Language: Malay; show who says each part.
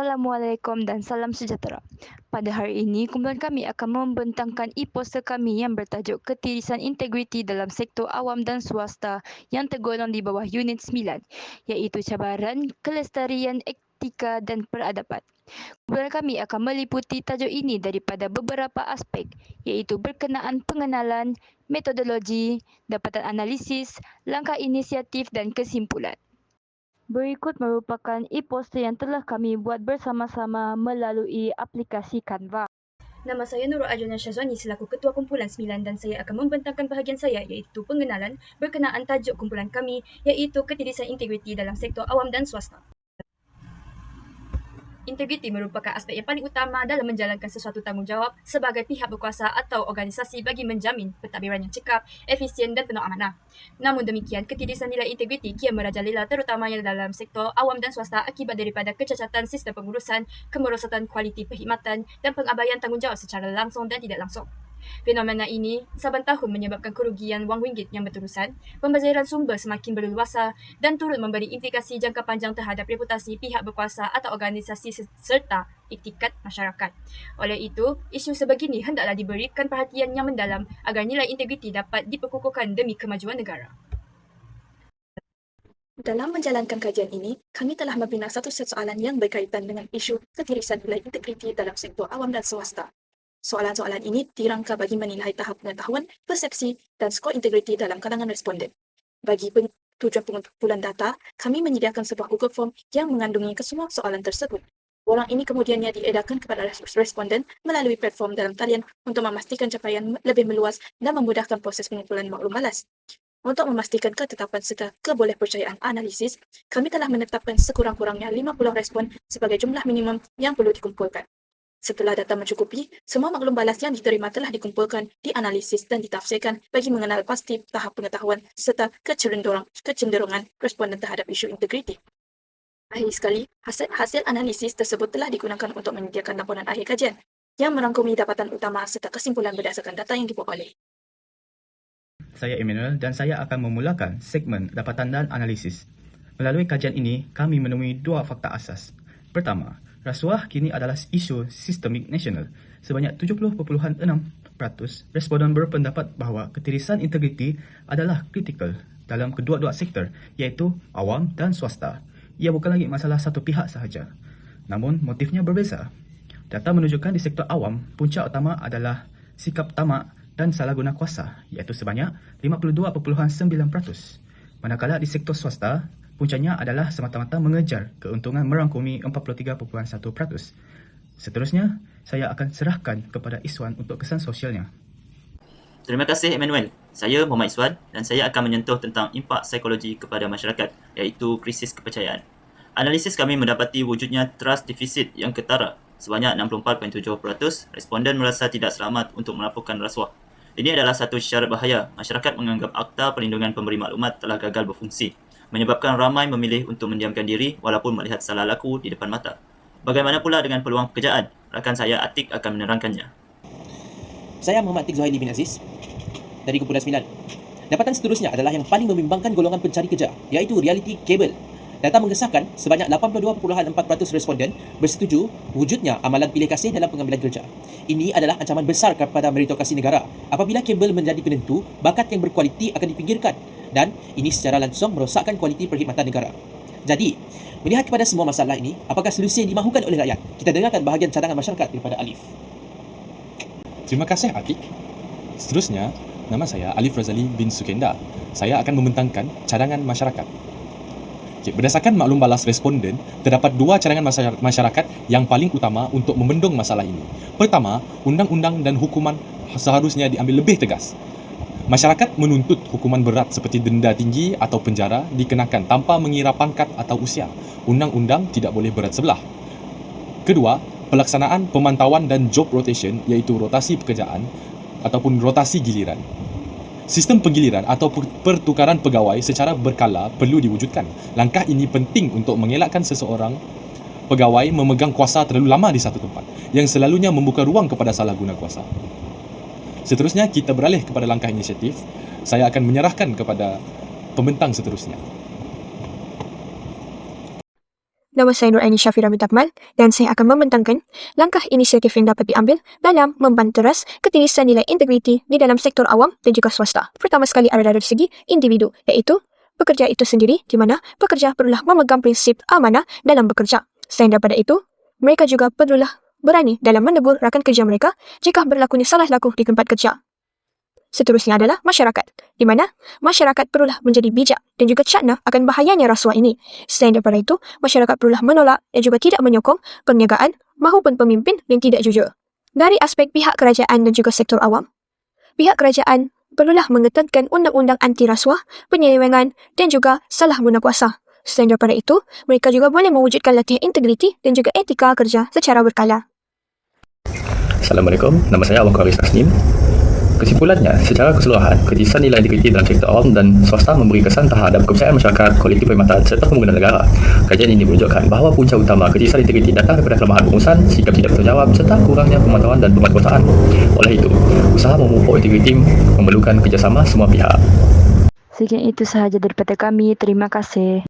Speaker 1: Assalamualaikum dan salam sejahtera. Pada hari ini, kumpulan kami akan membentangkan e-poster kami yang bertajuk Ketirisan Integriti dalam Sektor Awam dan Swasta yang tergolong di bawah Unit 9, iaitu cabaran kelestarian etika dan peradaban. Kumpulan kami akan meliputi tajuk ini daripada beberapa aspek, iaitu berkenaan pengenalan, metodologi, dapatan analisis, langkah inisiatif dan kesimpulan. Berikut merupakan e-poster yang telah kami buat bersama-sama melalui aplikasi Canva.
Speaker 2: Nama saya Nurul Arjuna Syazwani selaku Ketua Kumpulan 9 dan saya akan membentangkan bahagian saya iaitu pengenalan berkenaan tajuk kumpulan kami iaitu ketirisan integriti dalam sektor awam dan swasta. Integriti merupakan aspek yang paling utama dalam menjalankan sesuatu tanggungjawab sebagai pihak berkuasa atau organisasi bagi menjamin pentadbiran yang cekap, efisien dan penuh amanah. Namun demikian, ketirisan nilai integriti kian merajalela terutamanya dalam sektor awam dan swasta akibat daripada kecacatan sistem pengurusan, kemerosotan kualiti perkhidmatan dan pengabaian tanggungjawab secara langsung dan tidak langsung. Fenomena ini saban tahun menyebabkan kerugian wang ringgit yang berterusan, pembaziran sumber semakin berleluasa dan turut memberi implikasi jangka panjang terhadap reputasi pihak berkuasa atau organisasi serta etikat masyarakat. Oleh itu, isu sebegini hendaklah diberikan perhatian yang mendalam agar nilai integriti dapat diperkukuhkan demi kemajuan negara.
Speaker 3: Dalam menjalankan kajian ini, kami telah membina satu soalan yang berkaitan dengan isu ketirisan nilai integriti dalam sektor awam dan swasta. Soalan-soalan ini dirangka bagi menilai tahap pengetahuan, persepsi dan skor integriti dalam kalangan responden. Bagi tujuan pengumpulan data, kami menyediakan sebuah Google Form yang mengandungi kesemua soalan tersebut. Borang ini kemudiannya diedarkan kepada responden melalui platform dalam talian untuk memastikan capaian lebih meluas dan memudahkan proses pengumpulan maklum balas. Untuk memastikan ketetapan serta kebolehpercayaan analisis, kami telah menetapkan sekurang-kurangnya 50 respon sebagai jumlah minimum yang perlu dikumpulkan. Setelah data mencukupi, semua maklum balas yang diterima telah dikumpulkan, dianalisis dan ditafsirkan bagi mengenal pasti tahap pengetahuan serta kecenderungan, kecenderungan responden terhadap isu integriti. Akhir sekali, hasil, hasil analisis tersebut telah digunakan untuk menyediakan laporan akhir kajian yang merangkumi dapatan utama serta kesimpulan berdasarkan data yang diperoleh.
Speaker 4: Saya Emmanuel dan saya akan memulakan segmen dapatan dan analisis. Melalui kajian ini, kami menemui dua fakta asas. Pertama, Rasuah kini adalah isu sistemik nasional. Sebanyak 70.6% responden berpendapat bahawa ketirisan integriti adalah kritikal dalam kedua-dua sektor iaitu awam dan swasta. Ia bukan lagi masalah satu pihak sahaja. Namun motifnya berbeza. Data menunjukkan di sektor awam, punca utama adalah sikap tamak dan salah guna kuasa iaitu sebanyak 52.9%. Manakala di sektor swasta, puncanya adalah semata-mata mengejar keuntungan merangkumi 43.1%. Seterusnya, saya akan serahkan kepada Iswan untuk kesan sosialnya.
Speaker 5: Terima kasih Emmanuel. Saya Muhammad Iswan dan saya akan menyentuh tentang impak psikologi kepada masyarakat iaitu krisis kepercayaan. Analisis kami mendapati wujudnya trust deficit yang ketara. Sebanyak 64.7% responden merasa tidak selamat untuk melaporkan rasuah. Ini adalah satu syarat bahaya. Masyarakat menganggap Akta Perlindungan Pemberi Maklumat telah gagal berfungsi menyebabkan ramai memilih untuk mendiamkan diri walaupun melihat salah laku di depan mata. Bagaimana pula dengan peluang pekerjaan? Rakan saya Atik akan menerangkannya.
Speaker 6: Saya Muhammad Atik Zuhaili bin Aziz dari Kumpulan 9. Dapatan seterusnya adalah yang paling membimbangkan golongan pencari kerja iaitu reality cable. Data mengesahkan sebanyak 82.4% responden bersetuju wujudnya amalan pilih kasih dalam pengambilan kerja. Ini adalah ancaman besar kepada meritokrasi negara. Apabila kabel menjadi penentu, bakat yang berkualiti akan dipinggirkan dan ini secara langsung merosakkan kualiti perkhidmatan negara. Jadi, melihat kepada semua masalah ini, apakah solusi yang dimahukan oleh rakyat? Kita dengarkan bahagian cadangan masyarakat daripada Alif.
Speaker 7: Terima kasih Atik. Seterusnya, nama saya Alif Razali bin Sukenda. Saya akan membentangkan cadangan masyarakat. Okay, berdasarkan maklum balas responden, terdapat dua cadangan masyarakat yang paling utama untuk membendung masalah ini. Pertama, undang-undang dan hukuman seharusnya diambil lebih tegas. Masyarakat menuntut hukuman berat seperti denda tinggi atau penjara dikenakan tanpa mengira pangkat atau usia. Undang-undang tidak boleh berat sebelah. Kedua, pelaksanaan pemantauan dan job rotation iaitu rotasi pekerjaan ataupun rotasi giliran. Sistem penggiliran atau pertukaran pegawai secara berkala perlu diwujudkan. Langkah ini penting untuk mengelakkan seseorang pegawai memegang kuasa terlalu lama di satu tempat yang selalunya membuka ruang kepada salah guna kuasa. Seterusnya kita beralih kepada langkah inisiatif. Saya akan menyerahkan kepada pembentang seterusnya.
Speaker 8: nama saya Nur Aini Syafira Mintakmal dan saya akan membentangkan langkah inisiatif yang dapat diambil dalam membanteras ketirisan nilai integriti di dalam sektor awam dan juga swasta. Pertama sekali ada dari segi individu, iaitu pekerja itu sendiri di mana pekerja perlulah memegang prinsip amanah dalam bekerja. Selain daripada itu, mereka juga perlulah berani dalam menegur rakan kerja mereka jika berlakunya salah laku di tempat kerja. Seterusnya adalah masyarakat, di mana masyarakat perlulah menjadi bijak dan juga cakna akan bahayanya rasuah ini. Selain daripada itu, masyarakat perlulah menolak dan juga tidak menyokong perniagaan maupun pemimpin yang tidak jujur. Dari aspek pihak kerajaan dan juga sektor awam, pihak kerajaan perlulah mengetatkan undang-undang anti rasuah, penyelewengan dan juga salah guna kuasa. Selain daripada itu, mereka juga boleh mewujudkan latihan integriti dan juga etika kerja secara berkala.
Speaker 9: Assalamualaikum, nama saya Abang Karis Tasnim. Kesimpulannya, secara keseluruhan, ketirisan nilai integriti dalam sektor awam dan swasta memberi kesan terhadap kepercayaan masyarakat, kualiti perkhidmatan serta pembangunan negara. Kajian ini menunjukkan bahawa punca utama ketirisan integriti datang daripada kelemahan pengurusan, sikap tidak bertanggungjawab serta kurangnya pemantauan dan pemerkosaan. Oleh itu, usaha memupuk integriti memerlukan kerjasama semua pihak.
Speaker 1: Sekian itu sahaja daripada kami. Terima kasih.